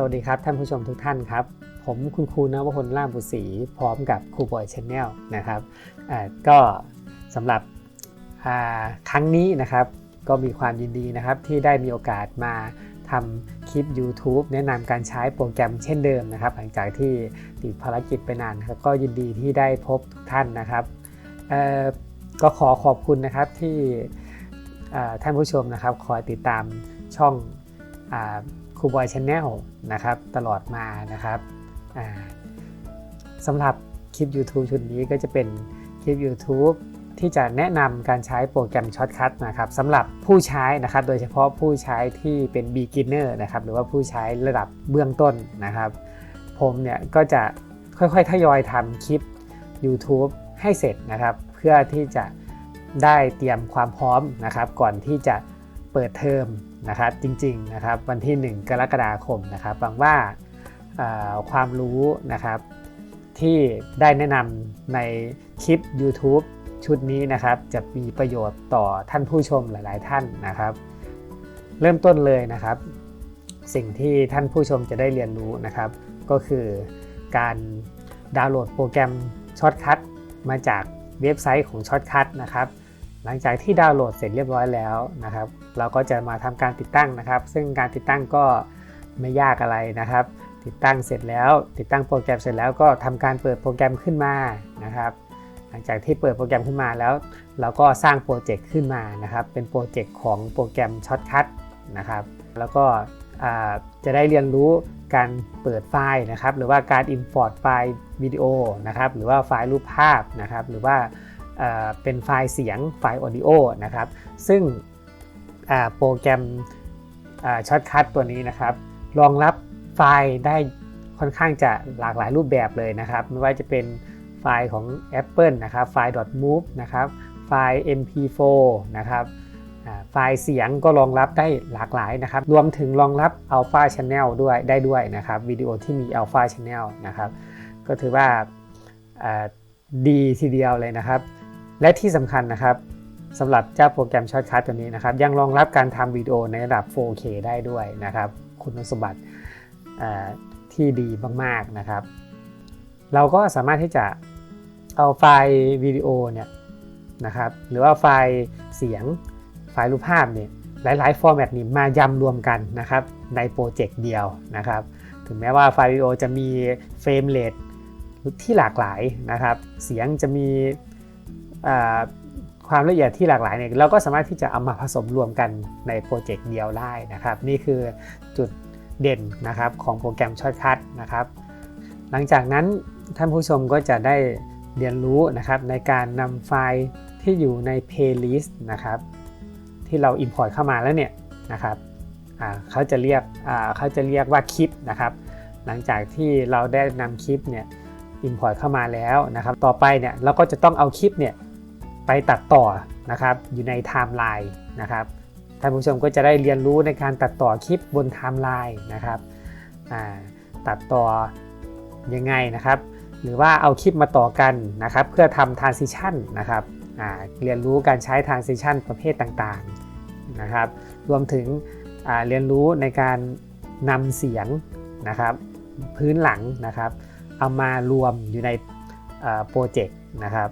สวัสดีครับ ท่านผู้ชมทุกท่านครับ ผมคุณครูนวพลล่ามบุตรศรีพร้อมกับครูบอยชแนลนะครับก็สำหรับครั้งนี้นะครับ ก็มีความยินดีนะครับที่ได้มีโอกาสมาทำคลิป YouTube แนะนำการใช้โปรแกรมเช่นเดิมนะครับ หลังจากที่ติดภารกิจไปนานครับก็ยินดีที่ได้พบทุกท่านนะครับก็ขอขอบคุณนะครับที่ท่านผู้ชมนะครับคอยติดตามช่อง ครูบอยชาแนลนะครับตลอดมานะครับสำหรับคลิป YouTube ชุดนี้ก็จะเป็นคลิป YouTube ที่จะแนะนำการใช้โปรแกรมช็อตคัทนะครับสำหรับผู้ใช้นะครับ โดยเฉพาะผู้ใช้ที่เป็น beginner นะครับ หรือว่าผู้ใช้ระดับเบื้องต้นนะครับ ผมเนี่ยก็จะค่อยๆ ทยอยทำคลิป YouTube ให้เสร็จนะครับ เพื่อที่จะได้เตรียมความพร้อมนะครับ ก่อนที่จะ ปิดเทอมนะครับจริงๆนะครับวันที่ 1 กรกฎาคมนะครับหวังว่าความรู้นะครับที่ได้แนะนำในคลิป YouTube ชุดนี้นะครับ จะมีประโยชน์ต่อท่านผู้ชมหลายๆท่านนะครับ เริ่มต้นเลยนะครับ สิ่งที่ท่านผู้ชมจะได้เรียนรู้นะครับ ก็คือการดาวน์โหลดโปรแกรมช็อตคัทมาจากเว็บไซต์ของช็อตคัทนะครับ หลังจากที่ดาวน์โหลดเสร็จเรียบร้อยแล้วนะครับ เราก็จะมาทำการติดตั้งนะครับ ซึ่งการติดตั้งก็ไม่ยากอะไรนะครับ ติดตั้งเสร็จแล้ว ติดตั้งโปรแกรมเสร็จแล้วก็ทำการเปิดโปรแกรมขึ้นมานะครับ หลังจากที่เปิดโปรแกรมขึ้นมาแล้ว เราก็สร้างโปรเจกต์ขึ้นมานะครับ เป็นโปรเจกต์ของโปรแกรมช็อตคัทนะครับ แล้วก็จะได้เรียนรู้การเปิดไฟล์นะครับ หรือว่าการ Import ไฟล์วิดีโอนะครับ หรือว่าไฟล์รูปภาพนะครับ หรือว่า เป็นไฟล์เสียงไฟล์ Audio นะครับ ซึ่งโปรแกรมช็อตคัทตัวนี้นะครับ รองรับไฟล์ได้ค่อนข้างจะหลากหลายรูปแบบเลยนะครับ ไม่ว่าจะเป็นไฟล์ของ Apple นะครับ ไฟล์ .move นะครับ ไฟล์ mp4 นะครับไฟล์เสียงก็รองรับได้หลากหลายนะครับ รวมถึงรองรับ Alpha Channel ด้วยได้ด้วยนะครับวิดีโอที่มี Alpha Channel นะครับ ก็ถือว่าดีทีเดียวเลยนะครับ และที่สำคัญนะครับสำหรับเจ้าโปรแกรมช็อตคัทตัวนี้นะครับ ยังรองรับการทำวิดีโอในระดับ 4K ได้ด้วยนะครับ คุณสมบัติที่ดีมากๆนะครับ เราก็สามารถที่จะเอาไฟล์วิดีโอเนี่ยนะครับหรือว่าไฟล์เสียงไฟล์รูปภาพเนี่ยหลายๆ ฟอร์แมตนี้มายำรวมกันนะครับในโปรเจกต์เดียวนะครับ ถึงแม้ว่าไฟล์วิดีโอจะมีเฟรมเรทที่หลากหลายนะครับ เสียงจะมี ความละเอียดที่หลากหลายเนี่ยเราก็สามารถที่จะเอามาผสมรวมกันในโปรเจกต์เดียวได้นะครับ นี่คือจุดเด่นนะครับของโปรแกรมช็อตคัทนะครับ หลังจากนั้นท่านผู้ชมก็จะได้เรียนรู้นะครับในการนำไฟล์ที่อยู่ใน playlist นะครับที่เรา import เข้ามาแล้วเนี่ยนะครับเขาจะเรียกเขาจะเรียกว่าคลิปนะครับ หลังจากที่เราได้นำคลิปเนี่ย import เข้ามาแล้วนะครับ ต่อไปเนี่ยเราก็จะต้องเอาคลิปเนี่ย ไปตัดต่อนะครับอยู่ในไทม์ไลน์นะครับท่านผู้ชมก็จะได้เรียนรู้ในการตัดต่อคลิปบนไทม์ไลน์นะครับตัดต่อยังไงนะครับ หรือว่าเอาคลิปมาต่อกันนะครับ เพื่อทำ transition นะครับเรียนรู้การใช้ transition ประเภทต่างๆนะครับ รวมถึงเรียนรู้ในการนำเสียงนะครับ พื้นหลังนะครับ เอามารวมอยู่ในโปรเจกต์นะครับ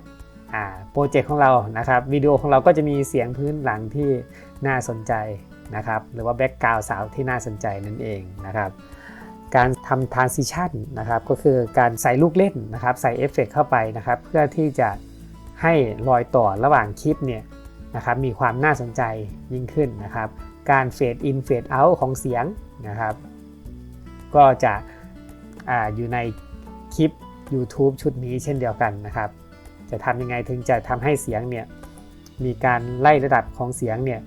โปรเจกต์ของเรานะครับวิดีโอของเราก็จะมีเสียงพื้นหลังที่น่าสนใจนะครับหรือว่าแบ็กกราวด์สาวที่น่าสนใจนั่นเองนะครับการทำ transition นะครับก็คือการใส่ลูกเล่นนะครับใส่เอฟเฟกเข้าไปนะครับเพื่อที่จะให้รอยต่อระหว่างคลิปเนี่ยนะครับมีความน่าสนใจยิ่งขึ้นนะครับการเฟดอินเฟดเอาท์ของเสียงนะครับ ก็จะออยู่ในคลิป YouTube ชุดนี้เช่นเดียวกันนะครับ จะทำยังไงถึงจะทำให้เสียงเนี่ยมีการไล่ระดับของเสียงเนี่ย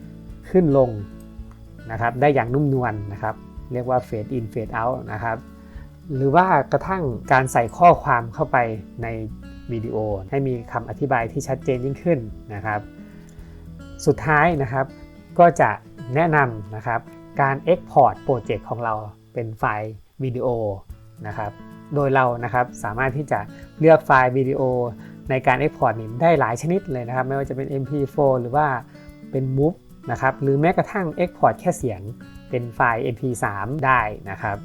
ขึ้นลงนะครับได้อย่างนุ่มนวลนนะครับ เรียกว่า fade in fade out นะครับ หรือว่ากระทั่งการใส่ข้อความเข้าไปในวิดีโอ ให้มีคำอธิบายที่ชัดเจนยิ่งขึ้นนะครับ สุดท้ายนะครับก็จะแนะนำนะครับการ Export โปรเจกต์ของเราเป็นไฟล์วิดีโอนะครับ โดยเรานะครับสามารถที่จะเลือกไฟล์วิดีโอ ในการ Export นี้ได้หลายชนิดเลยนะครับ ไม่ว่าจะเป็น MP4 หรือว่าเป็น MOV นะครับ หรือแม้กระทั่ง Export แค่เสียงเป็นไฟล์ MP3 ได้นะครับ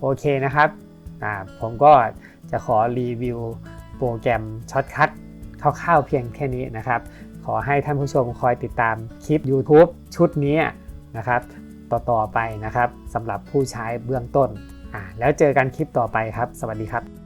โอเคนะครับผมก็จะขอรีวิวโปรแกรมช็อตคัทคร่าวๆเพียงแค่นี้นะครับ ขอให้ท่านผู้ชมคอยติดตามคลิป YouTube ชุดนี้นะครับต่อๆไปนะครับสำหรับผู้ใช้เบื้องต้นอ่าแล้วเจอกันคลิปต่อไปครับ สวัสดีครับ